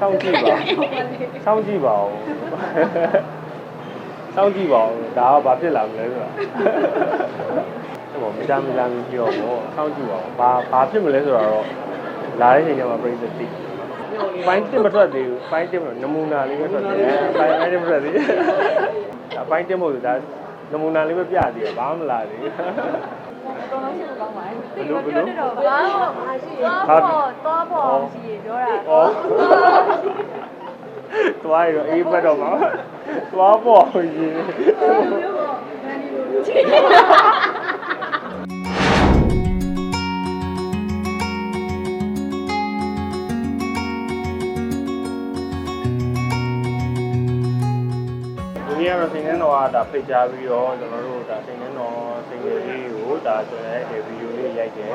စောင့်ကြည့်ပါစောင့်ကြည့်ပါဦးစောင့်ကြည့်ပါဦးဒါကဘာဖြစ်လာမလဲဆိုတာဟိုမကြမ်းမကြမ်းပြောပေါ့စောင့်ကြည့်ပါဦးဘာဘာဖြစ်မလဲဆိုတော့လာတဲ့ချိန်ကျမှပြိဿသိပိုင်းတင်မထွက်သေးဘူးပိုင်းတင်မနမူနာလေးပဲထွက်သေးတယ်ပိုင်းပိုင်းတင်မထွက်သေးဘူးဒါပိုင်းတင်မို့ဒါနမူနာလေးပဲပြသေးတယ်ဘာမှမလာသေးဘူးတော်တော်ရှိဖို့ကောင်းပါတ ယ်ဘယ်လိုဘယ်လိုတော့ဘာမှမရှိသွားဖို့သွားဖို့ရှိရပြောတာဩသွားရတော့အေးဘက်တော့မှာသွားပေါ့ကြီးဒီနေ့ ကတော့စိန်နှင်းတော်ကဒါဖိတ်ကြားပြီးတော့ကျွန်တော်တို့ဒါစိန်နှင်းတော်စိန်ငယ်လေးကိုဒါကျွန်တော်ရဲ့ဗီဒီယိုလေးရိုက်တယ်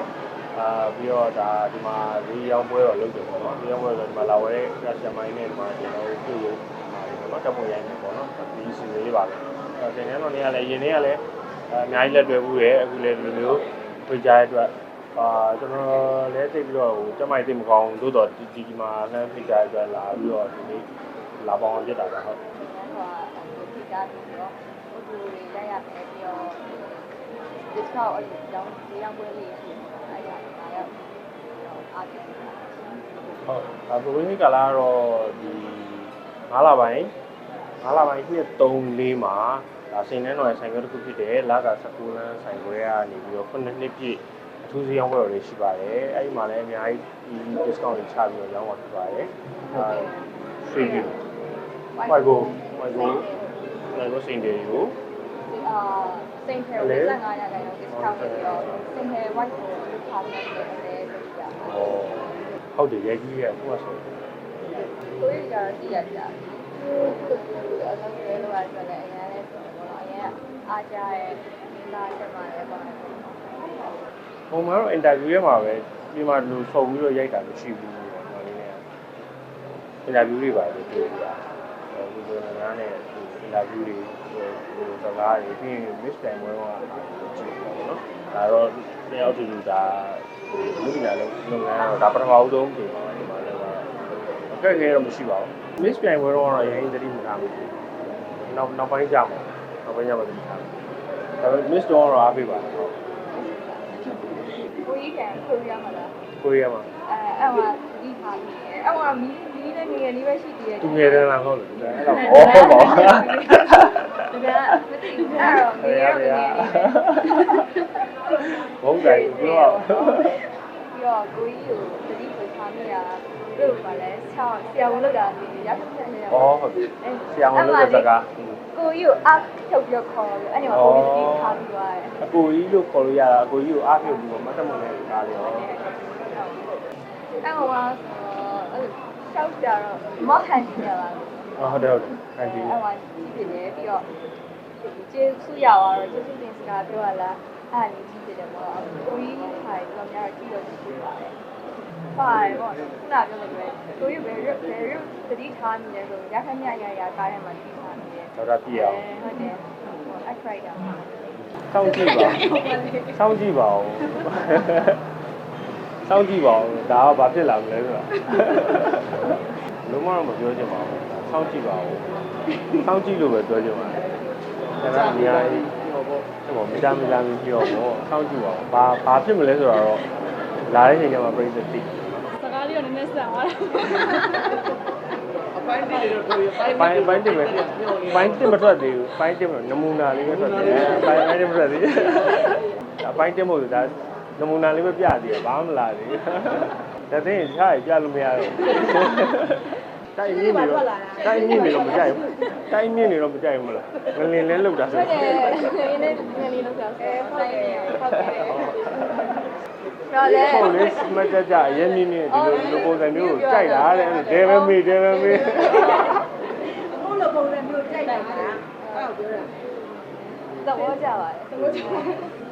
အာပြီးတော့ဒါဒီမှာလေးရောင်းပွဲတော့လုပ်တယ်ပေါ့နော်လေးရောင်းပွဲဆိုဒီမှာလာဝဲတဲ့ဆရာမိုင်းနဲ့ဒီမှာကျွန်တော်တို့ပြုလို့ပါတယ်ပေါ့နော်တက်ဖို့ရိုက်နေပေါ့နော်ဒီစီလေးပါပဲအဲစိန်နှင်းတော်နေရာလည်းရင်ထဲကလည်းအများကြီးလက်တွဲဘူးရဲ့အခုလည်းဒီလိုမျိုးဖိတ်ကြားတဲ့အတွက်အာကျွန်တော်လည်းသိပြီးတော့ဟိုကျမိုက်သိမကောင်းသို့တော့ဒီဒီမှာလှမ်းဖိတ်ကြားတဲ့အတွက်လာပြီးတော့ဒီနေ့လာပေါင်းပြတာပါဟုတ် ဟိုကဒီကားပြီးတော့ဟိုလူတွေရိုက်ရမယ်ပြီးတော့ discount အဲ့ဒီကြောင်းဒီရောင်းပွဲလေးရှိတယ်အဲ့ဒါဒါရောက်အားပြနေတာဟုတ်ဒါပဝင်းကြီးကလာကတော့ဒီ9လပိုင်း9လပိုင်းပြည့်3လေးမှာဒါစိန်နှန်းတော်ရဲ့ဆိုင်ခွဲတစ်ခုဖြစ်တယ်လက19လမ်းဆိုင်ခွဲကနေပြီးတော့9နှစ်ပြည့်အထူးစည်းရောင်းပွဲတော်တွေရှိပါတယ်အဲ့ဒီမှာလည်းအများကြီးဒီ discount တွေချပြီးတော့ရောင်းပါဖြစ်ပါတယ်အဲဆွေးပြီးဝိုက်ကိုဝိုက် ကိုဝိုက်ကိုစိန်တွေကိုအာစိန်ဖယ်55ရာခိုင်နှုန်း discount ပြီးတော့စိန်ဖယ် white ကိုလူခါနေတယ်လည်းလုပ်ပြရအောင်ဟောဟုတ်တယ်ရိုက်ကြီးရဲ့အခုကဆိုကိုယ်ကတော့ကြည့်ရကြအလုံးတွေလိုပါဆိုလည်းအရင်လည်းဆိုတော့အရင်အားကြရဲ့လာချက်မှလည်းပေါ့ပုံမှန်တော့ interview ရဲမှာပဲဒီမှာလူဆုံပြီးတော့ရိုက်တာမရှိဘူးပေါ့နော်လေးနဲ့ interview တွေပါလေတွေ့ကြ။အဲဒီ လိုများနဲ့ interview တွေဟိုစကားတွေပြီးရင် miss time ဝဲတော့ကြည့်ပါတော့နော်။ဒါတော့တယောက်တူတူဒါဟိုလူပညာလုံးလုပ်ငန်းတော့ဒါပထမဦးဆုံးပြင်ပါဒီမှာလည်းအကဲခဲတော့မရှိပါဘူး။ miss time ဝဲတော့ရရင်တတိမထားဘူး။နောက်နောက်ပိုင်းကြမှာနောက်ပိုင်းကြမှာတတိထားတယ်။ဒါပေမဲ့ miss တော့အားပေးပါတယ်ဟုတ်ကိုကြီးကကိုရမှာလားကိုရီးယားမှာအဲအဲ့ဟို ဒီခါနေအဲ့ဟိုမီးမီးနဲ့ငယ်ငယ်လေးပဲရှိသေးတယ်သူငယ်တယ်လားဟုတ်တယ်အဲ့တော့ဘောဟုတ်ပါဘူးဒါကမသိဘူးအဲ့တော့ငယ်ရငယ်လေးဘုံတိုင်ပြောပြီးတော့ကိုကြီးကိုတတိပခါမိတာတို့ကလည်းဆောင်းဆရာဝန်လောက်တာနေရဖက်ဖက်နေရဩဟုတ်ပြီဆရာဝန်လို့တဲ့စကားကိုကြီးကိုအားထုတ်ပြီးခေါ်လို့အဲ့ဒီမှာကိုကြီးခါပြီးသွားတယ်အကိုကြီးလို့ခေါ်လို့ရတာအကိုကြီးကိုအားပြုပြီးတော့မတ်တမုံနဲ့ကားလေရော အဲ့ဟိုကအဲ့ရှောက်ကြတော့မဟန်နေရပါဘူးဟုတ်တယ်ဟုတ်တယ်အန်တီအဲ့ဟိုကြီးပြတယ်ပြီးတော့ကျေးဇူးရသွားတော့ကျေးဇူးတင်စကားပြောရလားအဲ့ဒီကြီးပြတယ်ပေါ့ကိုကြီးခိုင်တော့များကြည့်တော့ကြည့်ပါတယ်ပါတယ်ပေါ့ခုနပြောလို့ပဲကိုကြီးဘယ်ရဘယ်ရတတိထားနေလဲဆိုရခမြရရကားထဲမှာကြည့်ထားနေတယ်ဒေါက်တာပြည့်အောင်ဟုတ်တယ်အထရိုက်တာစောင့်ကြည့်ပါစောင့်ကြည့်ပါဦး စောင့်ကြည့်ပါဦးဒါကဘာဖြစ်လာမလဲဆိုတာလုံးဝတော့မပြောချင်ပါဘူးစောင့်ကြည့်ပါဦးစောင့်ကြည့်လို့ပဲပြောချင်ပါတယ်ဒါကအများကြီးဟိုပေါ့ဟိုမကြမ်းမကြမ်းပြောပေါ့စောင့်ကြည့်ပါဦးဘာဘာဖြစ်မလဲဆိုတာတော့လာတဲ့ချိန်ကျမှပြိဿသိစကားလေးတော့နည်းနည်းဆန်သွားတယ်အပိုင်းတိတွေတော့ကိုရပိုင်းပိုင်းပိုင်းတင်မယ်ပိုင်းတင်မထွက်သေးဘူးပိုင်းတင်မနမူနာလေးပဲထွက်သေးတယ်ပိုင်းပိုင်းတင်မထွက်သေးဘူးဒါပိုင်းတင်မို့ဒါ နမူနာလေးပဲပြသေးတယ်ဘာမှမလာသေးဘူးဒါသိရင်ခြားရပြလို့မရတော့တိုက်မြင့်နေတော့တိုက်မြင့်နေတော့မကြိုက်ဘူးတိုက်မြင့်နေတော့မကြိုက်ဘူးမလားငလင်လဲလောက်တာဆိုဟုတ်တယ်နည်းနည်းငယ်လေးလောက်တာအဲဟုတ်တယ်ဟုတ်တယ်တော့လေဟုတ်လေမကြကြအရင်မြင့်မြင့်ဒီလိုဒီလိုပုံစံမျိုးကိုကြိုက်တာတဲ့ဒဲပဲမေးဒဲပဲမေးအခုလိုပုံစံမျိုးကြိုက်တာကအဲ့ဒါပြောတာသဘောကျပါတယ်သဘောကျ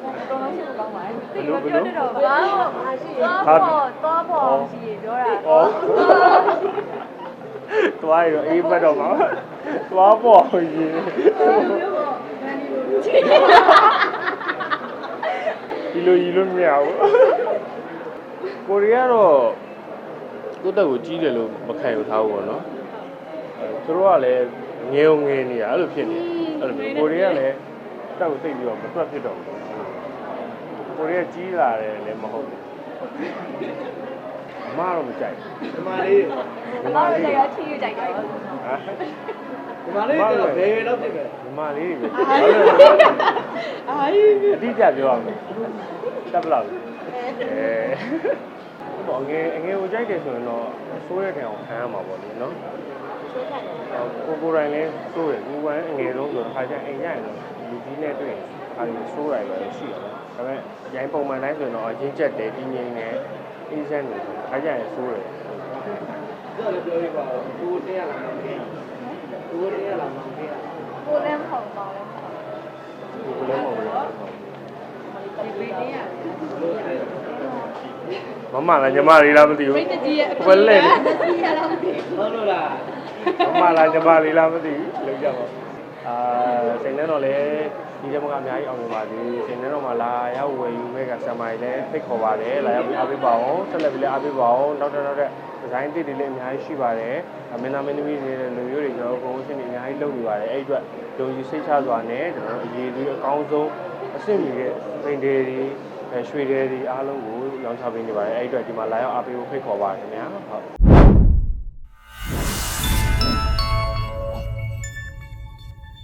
တော်တော်ရှိဖို့ကောင်းပါတယ်ဒီလိုပြောတော့ဘာမှမရှိသွားဖို့သွားဖို့ရှိရပြောတာဩသွားရအေးဘက်တော့မှာသွားပေါ့ကြီးဒီလိုကြီးလို့မရဘူးကိုရီးယားတော့သူ့တက်ကိုကြီးတယ်လို့မခံယူထားဘူးပေါ့နော်အဲသူတို့ကလည်းငယ်ုံငယ်နေတာအဲ့လိုဖြစ်နေအဲ့လိုမျိုးကိုတွေကလည်းတက်ကိုသိပ်ပြီးတော့မတွက်ဖြစ်တော့ဘူး ကိုတွေကကြီးလာတယ်လည်းမဟုတ်ဘူးအမတော့မကြိုက်ဘူးဒီမှာလေးအမတို့လည်းထီးယူကြိုက်တယ်ဟာဒီမှာလေးတော့ဘယ်တော့ဖြစ်ပဲညီမလေးတွေပဲအာကြီးအတိအကျပြောရမယ်တက်ပလောက်အဲပေါ့ငယ်ငယ်ကိုကြိုက်တယ်ဆိုရင်တော့ဆိုးတဲ့ခံအောင်ခံရမှာပေါ့လေနော်ကိုကိုယ်တိုင်လည်းဆိုးတယ်ကိုယ်ကအငယ်ဆုံးဆိုတော့ခါကျအိမ်ရရင်တော့လူကြီးနဲ့တွေ့ရင် အားလုံးဆိုးတယ်လည်းရှိတယ်ဒါပေမဲ့ရိုင်းပုံမှန်တိုင်းဆိုရင်တော့အချင်းချက်တယ်တင်းငိမ့်နဲ့အေးစမ်းနေတယ်ခါကျရင်ဆိုးတယ်တော့လည်းပြောရပါဘူးကိုတရားလာမှာခင်ကိုတရားလာမှာခင်ကိုလည်းမဟုတ်ပါဘူးကိုလည်းမဟုတ်ဘူးဒီပေးနေရတယ်လို့တယ်မမလားညီမလေးလားမသိဘူးပြိတ္တကြီးရဲ့အဘယ်လဲတကြီးရတော့ဒီဟုတ်လို့လားမမလားညီမလေးလားမသိဘူးလောက်ကြပါအာစိန်နဲ့တော့လေ ဒီကျမကအများကြီးအောင်နေပါသေးစိန်နဲ့တော့မှလာရောက်ဝယ်ယူမဲ့ကဆံမိုင်လည်းဖိတ်ခေါ်ပါတယ်လာရောက်ပြီးအားပေးပါအောင်ဆက်လက်ပြီးလည်းအားပေးပါအောင်နောက်တော့နောက်တဲ့ဒီဇိုင်းတစ်တွေလည်းအများကြီးရှိပါတယ်မင်းသားမင်းသမီးတွေလူမျိုးတွေကျွန်တော် promotion တွေအများကြီးလုပ်နေပါတယ်အဲ့အတွက်လုံယူစိတ်ချစွာနဲ့ကျွန်တော်အရေးကြီးအကောင်းဆုံးအဆင့်မီတဲ့စိန်တွေတွေရွှေတွေတွေအားလုံးကိုရောင်းချပေးနေပါတယ်အဲ့အတွက်ဒီမှာလာရောက်အားပေးဖို့ဖိတ်ခေါ်ပါတယ်ခင်ဗျာဟုတ်